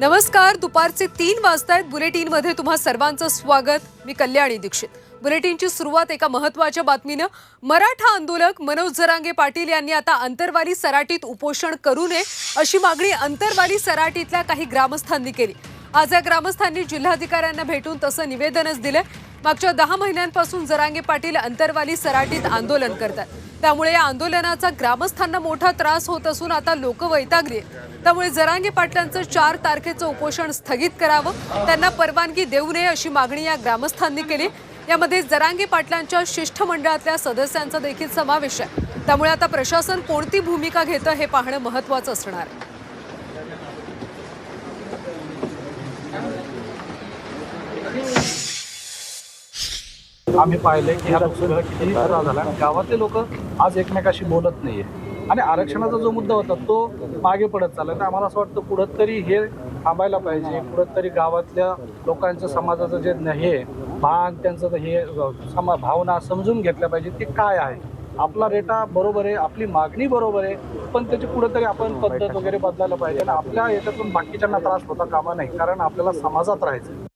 नमस्कार दुपारचे तीन वाजतायत. बुलेटिनमध्ये तुम्हा सर्वांचं स्वागत. मी कल्याणी दीक्षित. बुलेटिनची सुरुवात एका महत्त्वाच्या बातमीनं मराठा आंदोलक मनोज जरांगे पाटील यांनी आता अंतरवाली सराटीत उपोषण करू नये अशी मागणी अंतरवाली सराटीतल्या काही ग्रामस्थांनी केली. आज या ग्रामस्थांनी जिल्हाधिकाऱ्यांना भेटून तसं निवेदनच दिलं मागच्या दहा महिन्यांपासून जरांगे पाटील अंतरवाली सराटीत आंदोलन करतात. त्यामुळे या आंदोलनाचा ग्रामस्थांना मोठा त्रास होत असून आता लोक वैतागली त्यामुळे जरांगे पाटलांचं चार तारखेचं उपोषण स्थगित करावं त्यांना परवानगी देऊ नये अशी मागणी या ग्रामस्थांनी केली. यामध्ये जरांगे पाटलांच्या शिष्टमंडळातल्या सदस्यांचा देखील समावेश आहे. त्यामुळे आता प्रशासन कोणती भूमिका घेतं हे पाहणं महत्वाचं असणार आहे. आम्ही पाहिले की ह्या लोकसभेला किती त्रास झाला गावातले लोक आज एकमेकाशी बोलत नाहीये. आणि आरक्षणाचा जो मुद्दा होता तो मागे पडत चालला. तर आम्हाला असं वाटतं कुठं तरी हे थांबायला पाहिजे कुठं तरी गावातल्या लोकांचं समाजाचं जे हे भान त्यांचं हे समा भावना समजून घेतल्या पाहिजे ते काय आहे? आपला रेटा बरोबर आहे आपली मागणी बरोबर आहे पण त्याची कुठेतरी आपण पद्धत वगैरे बदलायला पाहिजे. आणि आपल्या याच्यातून बाकीच्यांना त्रास होता कामा नाही कारण आपल्याला समाजात राहायचं आहे.